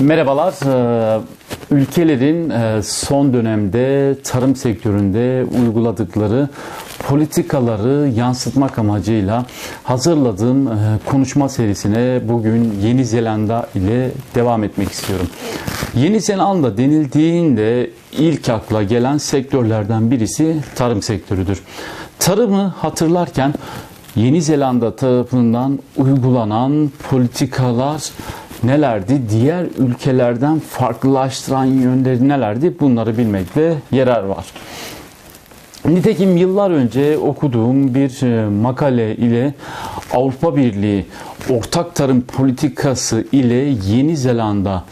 Merhabalar. Ee, Ülkelerin e, son dönemde tarım sektöründe uyguladıkları politikaları yansıtmak amacıyla hazırladığım e, konuşma serisine bugün Yeni Zelanda ile devam etmek istiyorum. Yeni Zelanda denildiğinde ilk akla gelen sektörlerden birisi tarım sektörüdür. Tarımı hatırlarken Yeni Zelanda tarafından uygulanan politikalar nelerdi? Diğer ülkelerden farklılaştıran yönleri nelerdi? Bunları bilmekte yarar var. Nitekim yıllar önce okuduğum bir e, makale ile Avrupa Birliği ortak tarım politikası ile Yeni Zelanda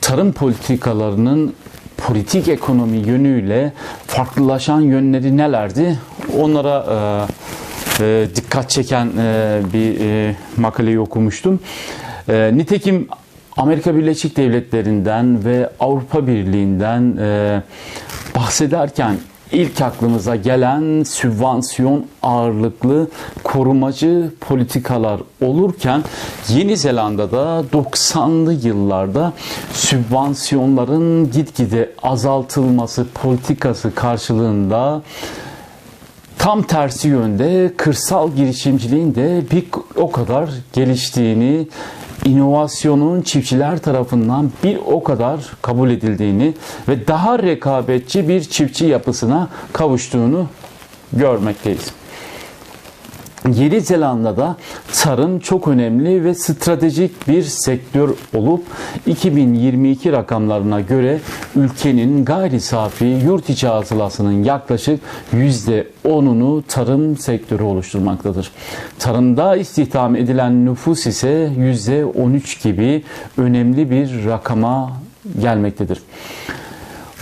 tarım politikalarının politik ekonomi yönüyle farklılaşan yönleri nelerdi? Onlara e, e, dikkat çeken e, bir e, makaleyi okumuştum. E, nitekim Amerika Birleşik Devletleri'nden ve Avrupa Birliği'nden e, bahsederken ilk aklımıza gelen sübvansiyon ağırlıklı korumacı politikalar olurken Yeni Zelanda'da 90'lı yıllarda sübvansiyonların gitgide azaltılması politikası karşılığında tam tersi yönde kırsal girişimciliğin de bir o kadar geliştiğini inovasyonun çiftçiler tarafından bir o kadar kabul edildiğini ve daha rekabetçi bir çiftçi yapısına kavuştuğunu görmekteyiz. Yeni Zelanda'da tarım çok önemli ve stratejik bir sektör olup 2022 rakamlarına göre ülkenin gayri safi yurt içi hasılasının yaklaşık %10'unu tarım sektörü oluşturmaktadır. Tarımda istihdam edilen nüfus ise %13 gibi önemli bir rakama gelmektedir.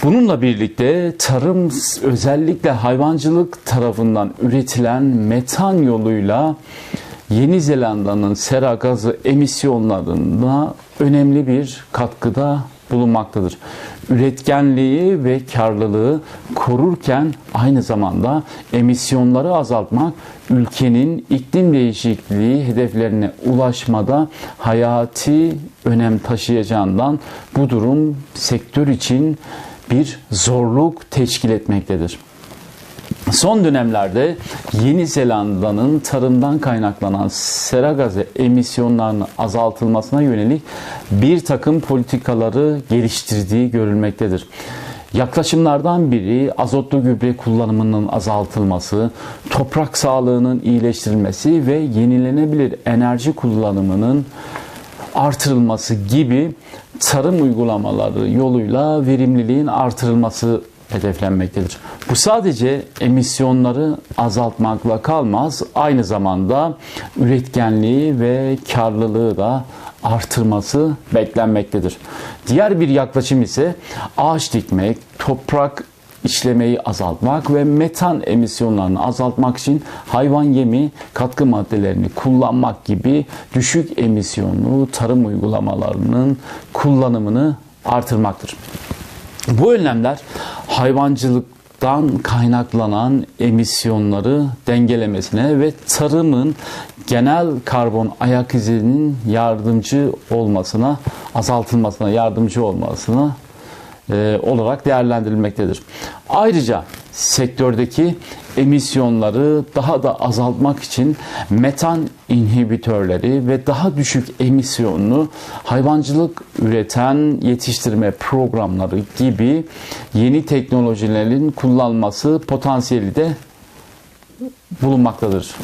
Bununla birlikte tarım özellikle hayvancılık tarafından üretilen metan yoluyla Yeni Zelanda'nın sera gazı emisyonlarına önemli bir katkıda bulunmaktadır. Üretkenliği ve karlılığı korurken aynı zamanda emisyonları azaltmak ülkenin iklim değişikliği hedeflerine ulaşmada hayati önem taşıyacağından bu durum sektör için bir zorluk teşkil etmektedir. Son dönemlerde Yeni Zelanda'nın tarımdan kaynaklanan sera gazı emisyonlarının azaltılmasına yönelik bir takım politikaları geliştirdiği görülmektedir. Yaklaşımlardan biri azotlu gübre kullanımının azaltılması, toprak sağlığının iyileştirilmesi ve yenilenebilir enerji kullanımının artırılması gibi tarım uygulamaları yoluyla verimliliğin artırılması hedeflenmektedir. Bu sadece emisyonları azaltmakla kalmaz, aynı zamanda üretkenliği ve karlılığı da artırması beklenmektedir. Diğer bir yaklaşım ise ağaç dikmek, toprak işlemeyi azaltmak ve metan emisyonlarını azaltmak için hayvan yemi katkı maddelerini kullanmak gibi düşük emisyonlu tarım uygulamalarının kullanımını artırmaktır. Bu önlemler hayvancılıktan kaynaklanan emisyonları dengelemesine ve tarımın genel karbon ayak izinin yardımcı olmasına, azaltılmasına yardımcı olmasına e, olarak değerlendirilmektedir. Ayrıca sektördeki emisyonları daha da azaltmak için metan inhibitörleri ve daha düşük emisyonlu hayvancılık üreten yetiştirme programları gibi yeni teknolojilerin kullanılması potansiyeli de bulunmaktadır.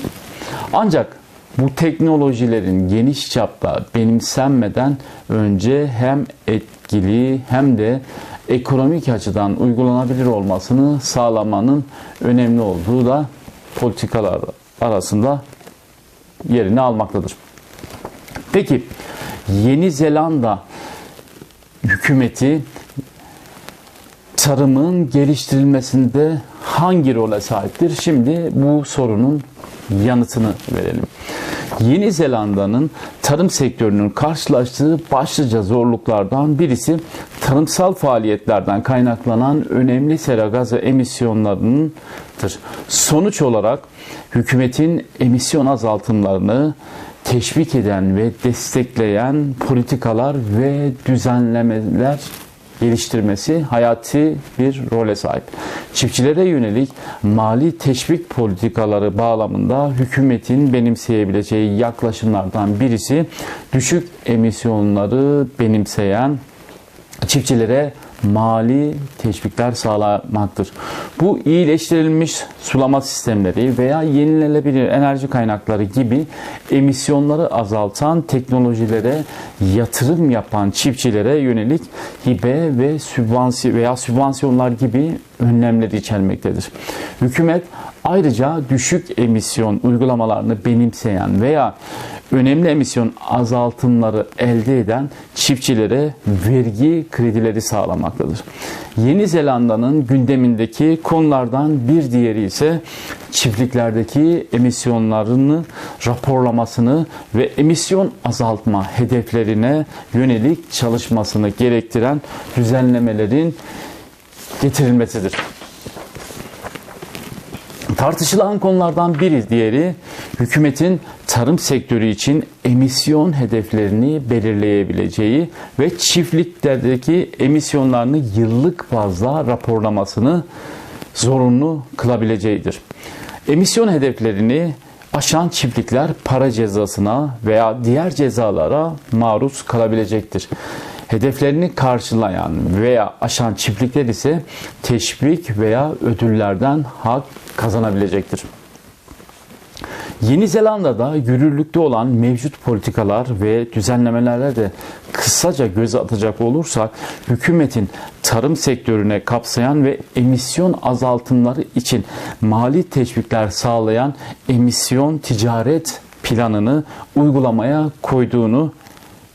Ancak bu teknolojilerin geniş çapta benimsenmeden önce hem etkili hem de ekonomik açıdan uygulanabilir olmasını sağlamanın önemli olduğu da politikalar arasında yerini almaktadır. Peki Yeni Zelanda hükümeti tarımın geliştirilmesinde hangi role sahiptir? Şimdi bu sorunun yanıtını verelim. Yeni Zelanda'nın tarım sektörünün karşılaştığı başlıca zorluklardan birisi tarımsal faaliyetlerden kaynaklanan önemli sera gazı emisyonlarınındır. Sonuç olarak hükümetin emisyon azaltımlarını teşvik eden ve destekleyen politikalar ve düzenlemeler geliştirmesi hayati bir role sahip. Çiftçilere yönelik mali teşvik politikaları bağlamında hükümetin benimseyebileceği yaklaşımlardan birisi düşük emisyonları benimseyen çiftçilere mali teşvikler sağlamaktır. Bu iyileştirilmiş sulama sistemleri veya yenilenebilir enerji kaynakları gibi emisyonları azaltan teknolojilere yatırım yapan çiftçilere yönelik hibe ve sübvansiyon veya sübvansiyonlar gibi önlemleri içermektedir. Hükümet ayrıca düşük emisyon uygulamalarını benimseyen veya önemli emisyon azaltımları elde eden çiftçilere vergi kredileri sağlamaktadır. Yeni Zelanda'nın gündemindeki konulardan bir diğeri ise çiftliklerdeki emisyonlarını raporlamasını ve emisyon azaltma hedeflerine yönelik çalışmasını gerektiren düzenlemelerin getirilmesidir. Tartışılan konulardan biri diğeri hükümetin tarım sektörü için emisyon hedeflerini belirleyebileceği ve çiftliklerdeki emisyonlarını yıllık bazda raporlamasını zorunlu kılabileceğidir. Emisyon hedeflerini aşan çiftlikler para cezasına veya diğer cezalara maruz kalabilecektir. Hedeflerini karşılayan veya aşan çiftlikler ise teşvik veya ödüllerden hak kazanabilecektir. Yeni Zelanda'da yürürlükte olan mevcut politikalar ve düzenlemelere de kısaca göz atacak olursak hükümetin tarım sektörüne kapsayan ve emisyon azaltımları için mali teşvikler sağlayan emisyon ticaret planını uygulamaya koyduğunu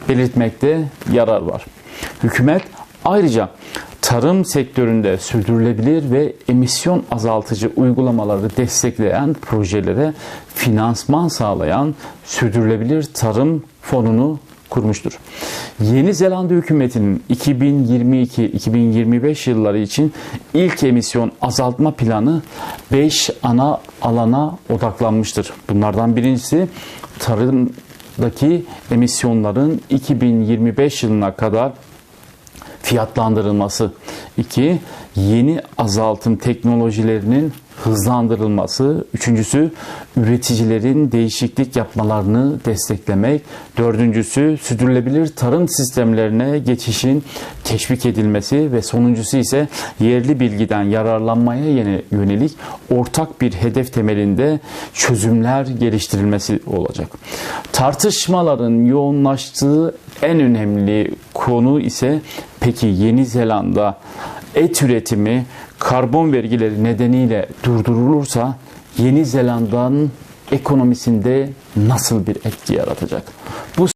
belirtmekte yarar var. Hükümet ayrıca tarım sektöründe sürdürülebilir ve emisyon azaltıcı uygulamaları destekleyen projelere finansman sağlayan sürdürülebilir tarım fonunu kurmuştur. Yeni Zelanda hükümetinin 2022-2025 yılları için ilk emisyon azaltma planı 5 ana alana odaklanmıştır. Bunlardan birincisi tarımdaki emisyonların 2025 yılına kadar fiyatlandırılması. 2. Yeni azaltım teknolojilerinin hızlandırılması. Üçüncüsü üreticilerin değişiklik yapmalarını desteklemek. Dördüncüsü sürdürülebilir tarım sistemlerine geçişin teşvik edilmesi ve sonuncusu ise yerli bilgiden yararlanmaya yönelik ortak bir hedef temelinde çözümler geliştirilmesi olacak. Tartışmaların yoğunlaştığı en önemli konu ise peki Yeni Zelanda et üretimi karbon vergileri nedeniyle durdurulursa Yeni Zelanda'nın ekonomisinde nasıl bir etki yaratacak?